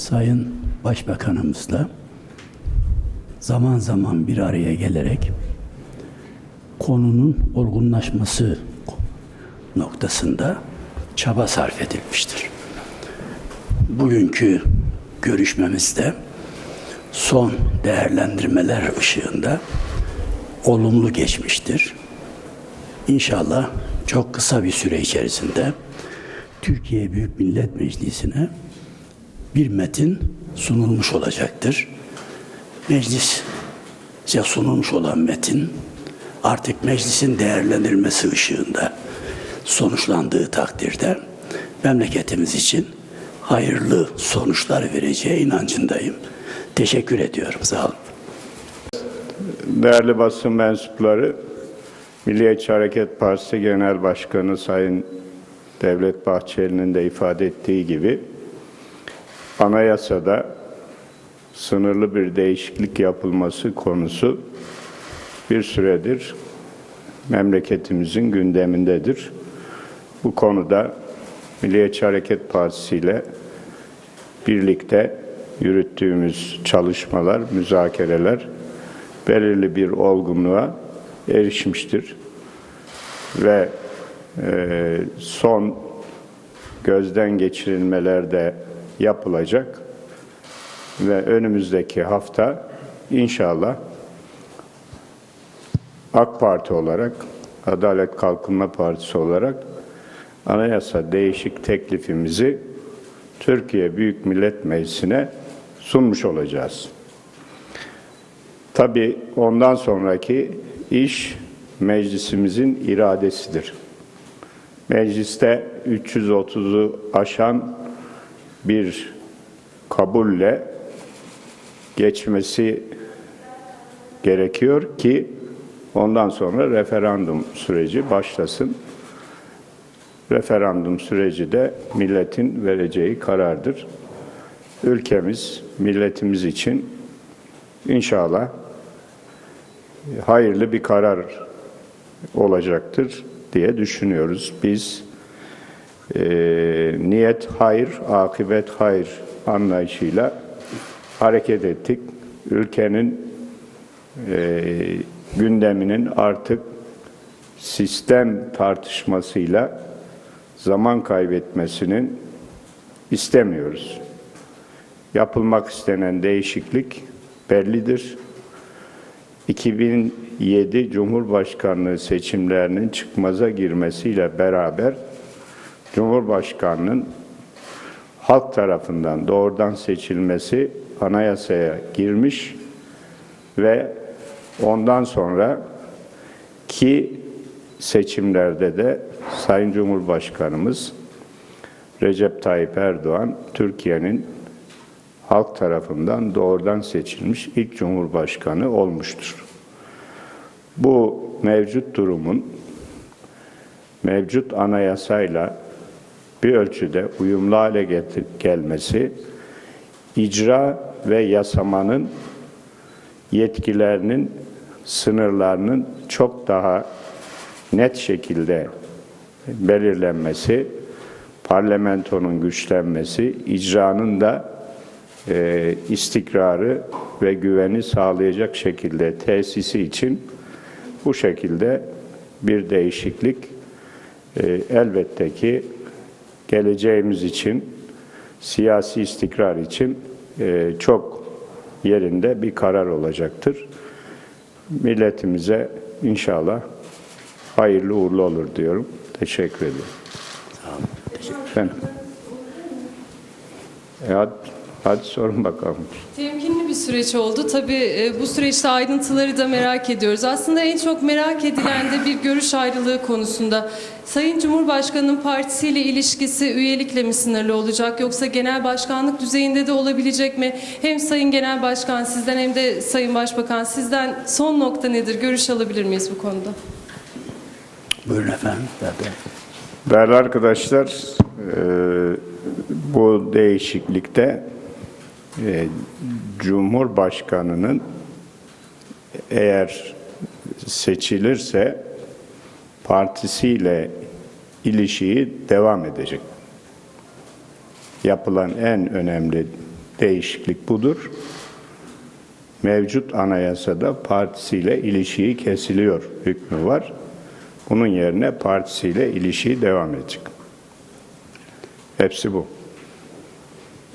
Sayın Başbakanımızla zaman zaman bir araya gelerek konunun olgunlaşması noktasında çaba sarf edilmiştir. Bugünkü görüşmemizde son değerlendirmeler ışığında olumlu geçmiştir. İnşallah çok kısa bir süre içerisinde Türkiye Büyük Millet Meclisi'ne bir metin sunulmuş olacaktır. Meclise sunulmuş olan metin artık meclisin değerlendirmesi ışığında sonuçlandığı takdirde memleketimiz için hayırlı sonuçlar vereceği inancındayım. Teşekkür ediyorum. Sağ olun. Değerli basın mensupları, Milliyetçi Hareket Partisi Genel Başkanı Sayın Devlet Bahçeli'nin de ifade ettiği gibi anayasada sınırlı bir değişiklik yapılması konusu bir süredir memleketimizin gündemindedir. Bu konuda Milliyetçi Hareket Partisi ile birlikte yürüttüğümüz çalışmalar, müzakereler belirli bir olgunluğa erişmiştir. Ve e, son gözden geçirilmeler de yapılacak ve önümüzdeki hafta inşallah AK Parti olarak, Adalet Kalkınma Partisi olarak anayasa değişik teklifimizi Türkiye Büyük Millet Meclisi'ne sunmuş olacağız. Tabii ondan sonraki iş meclisimizin iradesidir. Mecliste 330'u aşan bir kabulle geçmesi gerekiyor ki ondan sonra referandum süreci başlasın. Referandum süreci de milletin vereceği karardır. Ülkemiz, milletimiz için inşallah hayırlı bir karar olacaktır diye düşünüyoruz. Biz e, niyet hayır, akıbet hayır anlayışıyla hareket ettik. Ülkenin e, gündeminin artık sistem tartışmasıyla zaman kaybetmesinin istemiyoruz. Yapılmak istenen değişiklik bellidir. 2007 Cumhurbaşkanlığı seçimlerinin çıkmaza girmesiyle beraber Cumhurbaşkanının halk tarafından doğrudan seçilmesi anayasaya girmiş ve ondan sonra ki seçimlerde de Sayın Cumhurbaşkanımız Recep Tayyip Erdoğan Türkiye'nin halk tarafından doğrudan seçilmiş ilk cumhurbaşkanı olmuştur. Bu mevcut durumun mevcut anayasayla bir ölçüde uyumlu hale getir- gelmesi, icra ve yasamanın yetkilerinin sınırlarının çok daha net şekilde belirlenmesi, parlamentonun güçlenmesi, icranın da e, istikrarı ve güveni sağlayacak şekilde tesisi için bu şekilde bir değişiklik e, elbette ki geleceğimiz için, siyasi istikrar için e, çok yerinde bir karar olacaktır. Milletimize inşallah hayırlı uğurlu olur diyorum. Teşekkür olun. Teşekkür Efendim. E hadi, hadi sorun bakalım. Temkinli bir süreç oldu. Tabii e, bu süreçte ayrıntıları da merak ediyoruz. Aslında en çok merak edilen de bir görüş ayrılığı konusunda. Sayın Cumhurbaşkanı'nın partisiyle ilişkisi üyelikle mi sınırlı olacak yoksa genel başkanlık düzeyinde de olabilecek mi? Hem Sayın Genel Başkan sizden hem de Sayın Başbakan sizden son nokta nedir? Görüş alabilir miyiz bu konuda? Buyurun efendim. Değerli arkadaşlar, e, bu değişiklikte e, Cumhurbaşkanı'nın eğer seçilirse partisiyle ilişiği devam edecek. Yapılan en önemli değişiklik budur. Mevcut anayasada partisiyle ilişiği kesiliyor hükmü var. Bunun yerine partisiyle ilişiği devam edecek. Hepsi bu.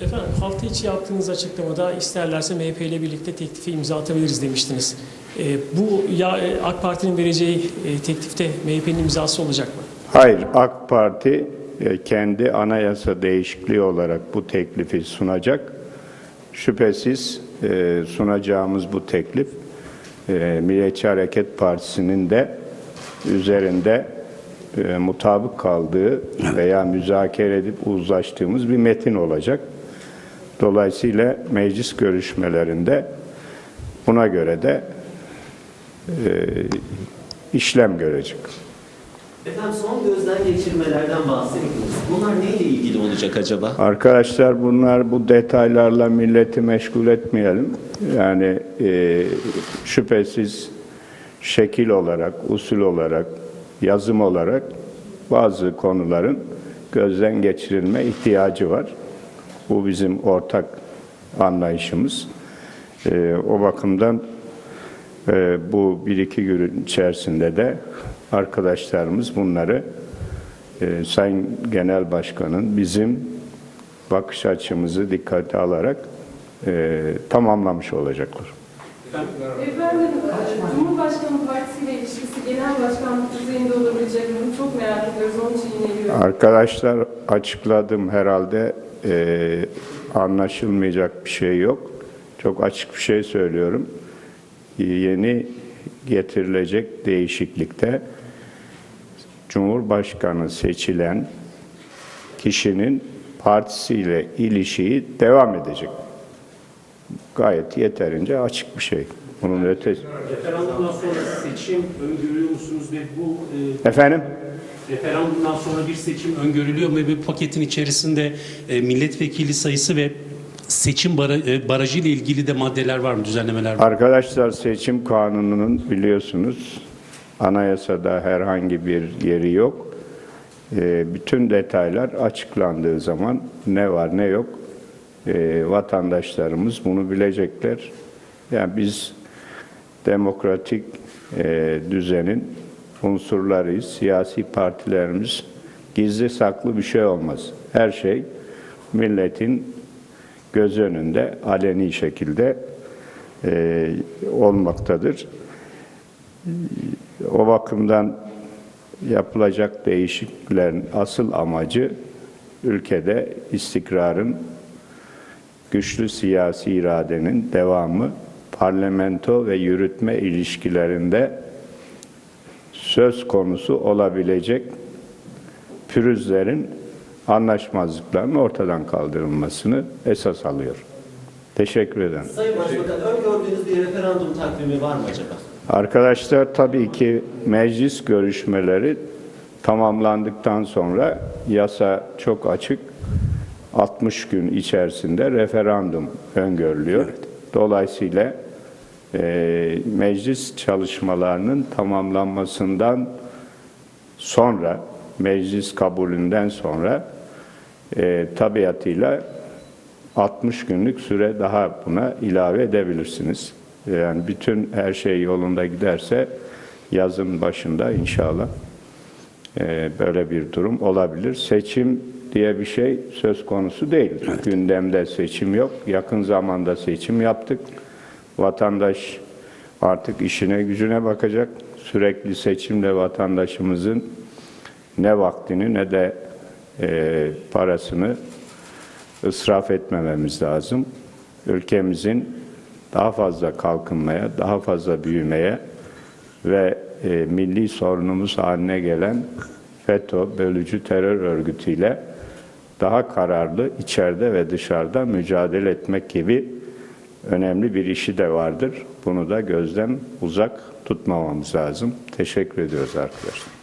Efendim hafta içi yaptığınız açıklamada isterlerse MHP ile birlikte teklifi imza atabiliriz demiştiniz. E, bu ya e, AK Parti'nin vereceği e, teklifte MHP'nin imzası olacak mı? Hayır, AK Parti e, kendi anayasa değişikliği olarak bu teklifi sunacak. Şüphesiz e, sunacağımız bu teklif e, Milliyetçi Hareket Partisi'nin de üzerinde e, mutabık kaldığı veya müzakere edip uzlaştığımız bir metin olacak. Dolayısıyla meclis görüşmelerinde buna göre de e, işlem görecek. Efendim son gözden geçirmelerden bahsettiniz. Bunlar neyle ilgili olacak acaba? Arkadaşlar bunlar bu detaylarla milleti meşgul etmeyelim. Yani e, şüphesiz şekil olarak, usul olarak, yazım olarak bazı konuların gözden geçirilme ihtiyacı var. Bu bizim ortak anlayışımız. E, o bakımdan e, bu bir iki gün içerisinde de arkadaşlarımız bunları e, Sayın Genel Başkan'ın bizim bakış açımızı dikkate alarak e, tamamlamış olacaklar. Efendim, Cumhurbaşkanı genel başkanlık düzeyinde? Bunu Çok merak ediyoruz, onun için yineliyorum. Arkadaşlar açıkladım herhalde e, anlaşılmayacak bir şey yok. Çok açık bir şey söylüyorum. Yeni getirilecek değişiklikte Cumhurbaşkanı seçilen kişinin partisiyle ilişiği devam edecek. Gayet yeterince açık bir şey. Bunun ötesi. Referandumdan sonra seçim öngörüyor musunuz ve bu e, Efendim? referandumdan sonra bir seçim öngörülüyor mu ve bu paketin içerisinde e, milletvekili sayısı ve seçim e, barajı ile ilgili de maddeler var mı, düzenlemeler var mı? Arkadaşlar seçim kanununun biliyorsunuz anayasada herhangi bir yeri yok. Ee, bütün detaylar açıklandığı zaman ne var ne yok ee, vatandaşlarımız bunu bilecekler. Yani biz demokratik e, düzenin unsurlarıyız. Siyasi partilerimiz gizli saklı bir şey olmaz. Her şey milletin göz önünde aleni şekilde e, olmaktadır. O bakımdan yapılacak değişikliklerin asıl amacı ülkede istikrarın, güçlü siyasi iradenin devamı, parlamento ve yürütme ilişkilerinde söz konusu olabilecek pürüzlerin, anlaşmazlıkların ortadan kaldırılmasını esas alıyor. Teşekkür ederim. Sayın Başbakan öngördüğünüz bir referandum takvimi var mı acaba? Arkadaşlar tabii ki meclis görüşmeleri tamamlandıktan sonra yasa çok açık. 60 gün içerisinde referandum öngörülüyor. Dolayısıyla e, meclis çalışmalarının tamamlanmasından sonra, meclis kabulünden sonra e, tabiatıyla 60 günlük süre daha buna ilave edebilirsiniz. Yani bütün her şey yolunda giderse yazın başında inşallah e, böyle bir durum olabilir. Seçim diye bir şey söz konusu değil. Gündemde seçim yok. Yakın zamanda seçim yaptık. Vatandaş artık işine gücüne bakacak. Sürekli seçimle vatandaşımızın ne vaktini ne de e, parasını ısraf etmememiz lazım. Ülkemizin daha fazla kalkınmaya, daha fazla büyümeye ve e, milli sorunumuz haline gelen FETÖ, bölücü terör örgütüyle daha kararlı içeride ve dışarıda mücadele etmek gibi önemli bir işi de vardır. Bunu da gözden uzak tutmamamız lazım. Teşekkür ediyoruz arkadaşlar.